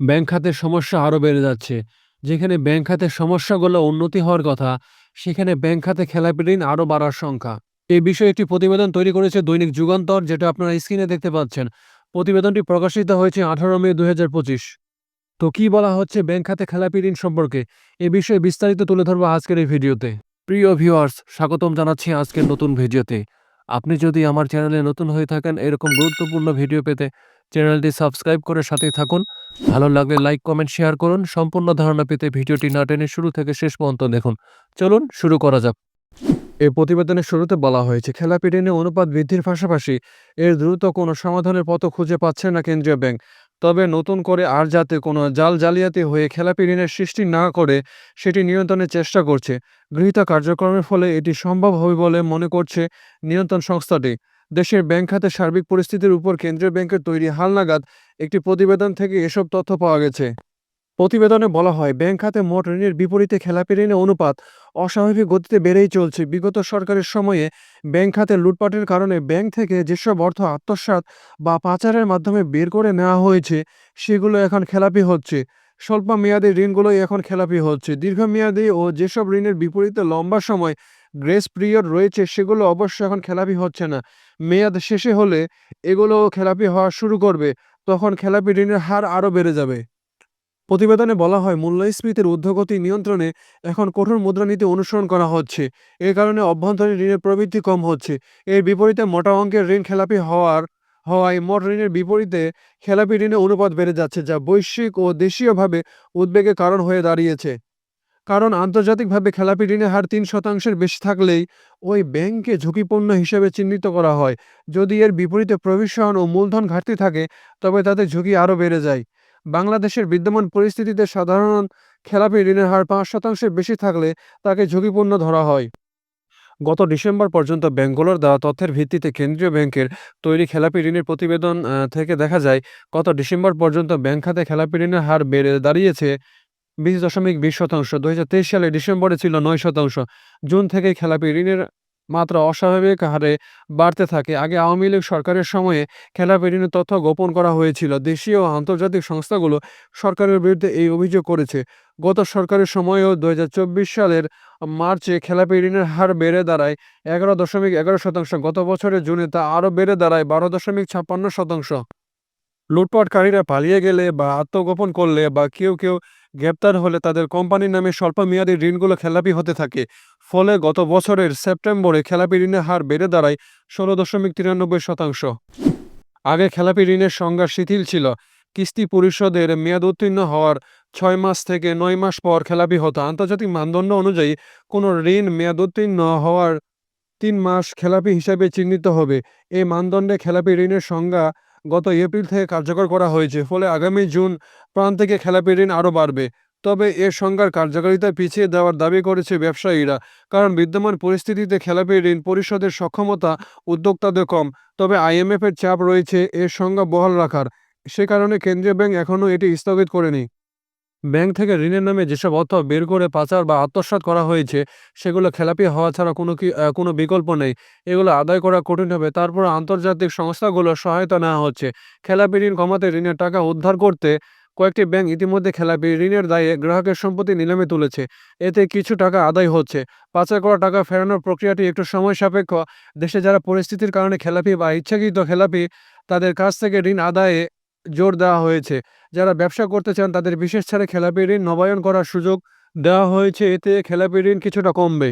Bank খাতের সমস্যা আরও বেড়ে যাচ্ছে। যেখানে ব্যাংক খাতের সমস্যাগুলো উন্নতি হওয়ার কথা, সেখানে ব্যাংক খাতে খেলাপি ঋণ আরও বাড়ার সংখ্যা। এ বিষয়ে একটি প্রতিবেদন তৈরি করেছে দৈনিক যুগান্তর, যেটা আপনারা স্ক্রিনে দেখতে পাচ্ছেন। প্রতিবেদনটি প্রকাশিত হয়েছে ১৮ মে ২০২৫। তো কি বলা হচ্ছে ব্যাংক খাতে খেলাপি ঋণ সম্পর্কে? এ বিষয়ে বিস্তারিত তুলে ধরবো আজকের এই ভিডিওতে। প্রিয় ভিউয়ার্স, স্বাগতম জানাচ্ছি আজকের নতুন ভিডিওতে। আপনি যদি আমার চ্যানেলে নতুন হয়ে থাকেন এরকম গুরুত্বপূর্ণ ভিডিও পেতে চ্যানেলটি সাবস্ক্রাইব করে সাথেই থাকুন। ভালো লাগলে লাইক, কমেন্ট, শেয়ার করুন। সম্পূর্ণ ধারণা পেতে ভিডিওটি না টেনে শুরু থেকে শেষ পর্যন্ত দেখুন। চলুন শুরু করা যাক। এই প্রতিবেদনের শুরুতে বলা হয়েছে খেলাপি ঋণের অনুপাত বৃদ্ধির পাশাপাশি এর দ্রুত কোনো সমাধানের পথও খুঁজে পাচ্ছে না কেন্দ্রীয় ব্যাংক। তবে নতুন করে আর যাতে কোনো জাল জালিয়াতি হয়ে খেলাপি ঋণের সৃষ্টি না করে সেটি নিয়ন্ত্রণের চেষ্টা করছে। গৃহীত কার্যক্রমের ফলে এটি সম্ভব হবে বলে মনে করছে নিয়ন্ত্রণ সংস্থাটি। দেশের ব্যাংক খাতের সার্বিক পরিস্থিতির উপর কেন্দ্রীয় ব্যাংকের তৈরি হালনাগাদ একটি প্রতিবেদন থেকে এসব তথ্য পাওয়া গেছে। প্রতিবেদনে বলা হয়, ব্যাংক খাতে মোট ঋণের বিপরীতে খেলাপি ঋণের অনুপাত অস্বাভাবিক গতিতে বেড়েই চলছে। বিগত সরকারের সময়ে ব্যাংক খাতে লুটপাটের কারণে ব্যাংক থেকে যেসব অর্থ আত্মসাৎ বা পাচারের মাধ্যমে বের করে নেওয়া হয়েছে, সেগুলো এখন খেলাপি হচ্ছে। স্বল্প মেয়াদী ঋণগুলোই এখন খেলাপি হচ্ছে। দীর্ঘমেয়াদী ও যেসব ঋণের বিপরীতে লম্বা সময় গ্রেস পিরিয়ড রয়েছে, সেগুলো অবশ্য এখন খেলাপি হচ্ছে না। মেয়াদ শেষে হলে এগুলোও খেলাপি হওয়া শুরু করবে। তখন খেলাপি ঋণের হার আরও বেড়ে যাবে। প্রতিবেদনে বলা হয়, মূল্যস্ফীতির ঊর্ধ্বগতি নিয়ন্ত্রণে এখন কঠোর মুদ্রানীতি অনুসরণ করা হচ্ছে। এ কারণে অভ্যন্তরীণ ঋণের প্রবৃদ্ধি কম হচ্ছে। এর বিপরীতে মোটা অঙ্কের ঋণ খেলাপি হওয়ার, হওয়ায় মোট ঋণের বিপরীতে খেলাপি ঋণের অনুপাত বেড়ে যাচ্ছে, যা বৈশ্বিক ও দেশীয়ভাবে উদ্বেগের কারণ হয়ে দাঁড়িয়েছে। কারণ আন্তর্জাতিকভাবে খেলাপি ঋণের হার তিন শতাংশের বেশি থাকলেই ওই ব্যাংকে ঝুঁকিপূর্ণ হিসেবে চিহ্নিত করা হয়। যদি এর বিপরীতে প্রভিশন ও মূলধন ঘাটতি থাকে, তবে তাতে ঝুঁকি আরও বেড়ে যায়। বাংলাদেশের বিদ্যমান পরিস্থিতিতে সাধারণ খেলাপি ঋণের হার পাঁচ শতাংশের বেশি থাকলে তাকে ঝুঁকিপূর্ণ ধরা হয়। গত ডিসেম্বর পর্যন্ত ব্যাংকগুলোর দেওয়া তথ্যের ভিত্তিতে কেন্দ্রীয় ব্যাংকের তৈরি খেলাপি ঋণের প্রতিবেদন থেকে দেখা যায়, গত ডিসেম্বর পর্যন্ত ব্যাংক খাতে খেলাপি ঋণের হার বেড়ে দাঁড়িয়েছে বিশ দশমিক বিশ শতাংশ। ২০২৩ সালে ডিসেম্বরে ছিল নয় শতাংশ। জুন থেকে খেলাপি ঋণের মাত্রা অস্বাভাবিক হারে বাড়তে থাকে। আগে আওয়ামী লীগ সরকারের সময়ে খেলাপি ঋণের তথ্য গোপন করা হয়েছিল। দেশীয় ও আন্তর্জাতিক সংস্থাগুলো সরকারের বিরুদ্ধে এই অভিযোগ করেছে। গত সরকারের সময়েও ২০২৪ সালের মার্চে খেলাপি ঋণের হার বেড়ে দাঁড়ায় এগারো দশমিক এগারো শতাংশ। গত বছরের জুনে তা আরও বেড়ে দাঁড়ায় বারো দশমিক ছাপ্পান্ন শতাংশ। লুটপাটকারীরা পালিয়ে গেলে বা আত্মগোপন করলে বা কেউ কেউ গ্রেপ্তার হলে তাদের কোম্পানির নামে স্বল্পমেয়াদী ঋণগুলো খেলাপি হতে থাকে। ফলে গত বছরের সেপ্টেম্বরে খেলাপি ঋণের হার বেড়ে দাঁড়ায় ষোলো দশমিক তিরানব্বই শতাংশ। আগে খেলাপি ঋণের সংজ্ঞা শিথিল ছিল। কিস্তি পরিশোধের মেয়াদ উত্তীর্ণ হওয়ার ছয় মাস থেকে নয় মাস পর খেলাপি হতো। আন্তর্জাতিক মানদণ্ড অনুযায়ী কোনো ঋণ মেয়াদ উত্তীর্ণ হওয়ার তিন মাস খেলাপি হিসাবে চিহ্নিত হবে। এই মানদণ্ডে খেলাপি ঋণের সংজ্ঞা গত এপ্রিল থেকে কার্যকর করা হয়েছে। ফলে আগামী জুন প্রান্ত থেকে খেলাপি ঋণ আরও বাড়বে। তবে এ সংজ্ঞার কার্যকারিতা পিছিয়ে দেওয়ার দাবি করেছে ব্যবসায়ীরা। কারণ বিদ্যমান পরিস্থিতিতে খেলাপি ঋণ পরিশোধের সক্ষমতা উদ্যোক্তাদের কম। তবে আইএমএফের চাপ রয়েছে এর সংজ্ঞা বহাল রাখার। সে কারণে কেন্দ্রীয় ব্যাংক এখনও এটি স্থগিত করেনি। ব্যাংক থেকে ঋণের নামে যেসব অর্থ বের করে পাচার বা আত্মসাৎ করা হয়েছে, সেগুলো খেলাপি হওয়া ছাড়া কোনো কি কোনো বিকল্প নেই। এগুলো আদায় করা কঠিন হবে। তারপর আন্তর্জাতিক সংস্থাগুলোর সহায়তা নেওয়া হচ্ছে। খেলাপি ঋণ কমাতে ঋণের টাকা উদ্ধার করতে কয়েকটি ব্যাংক ইতিমধ্যে খেলাপি ঋণের দায়ে গ্রাহকের সম্পত্তি নিলামে তুলেছে। এতে কিছু টাকা আদায় হচ্ছে। পাচার করা টাকা ফেরানোর প্রক্রিয়াটি একটু সময় সাপেক্ষ। দেশে যারা পরিস্থিতির কারণে খেলাপি বা ইচ্ছাকৃত খেলাপি, তাদের কাছ থেকে ঋণ আদায়ে জোর দেওয়া হয়েছে। যারা ব্যবসা করতে চান, তাদের বিশেষ ছাড়ে খেলাপি ঋণ নবায়ন করার সুযোগ দেওয়া হয়েছে। এতে খেলাপি ঋণ কিছুটা কমবে।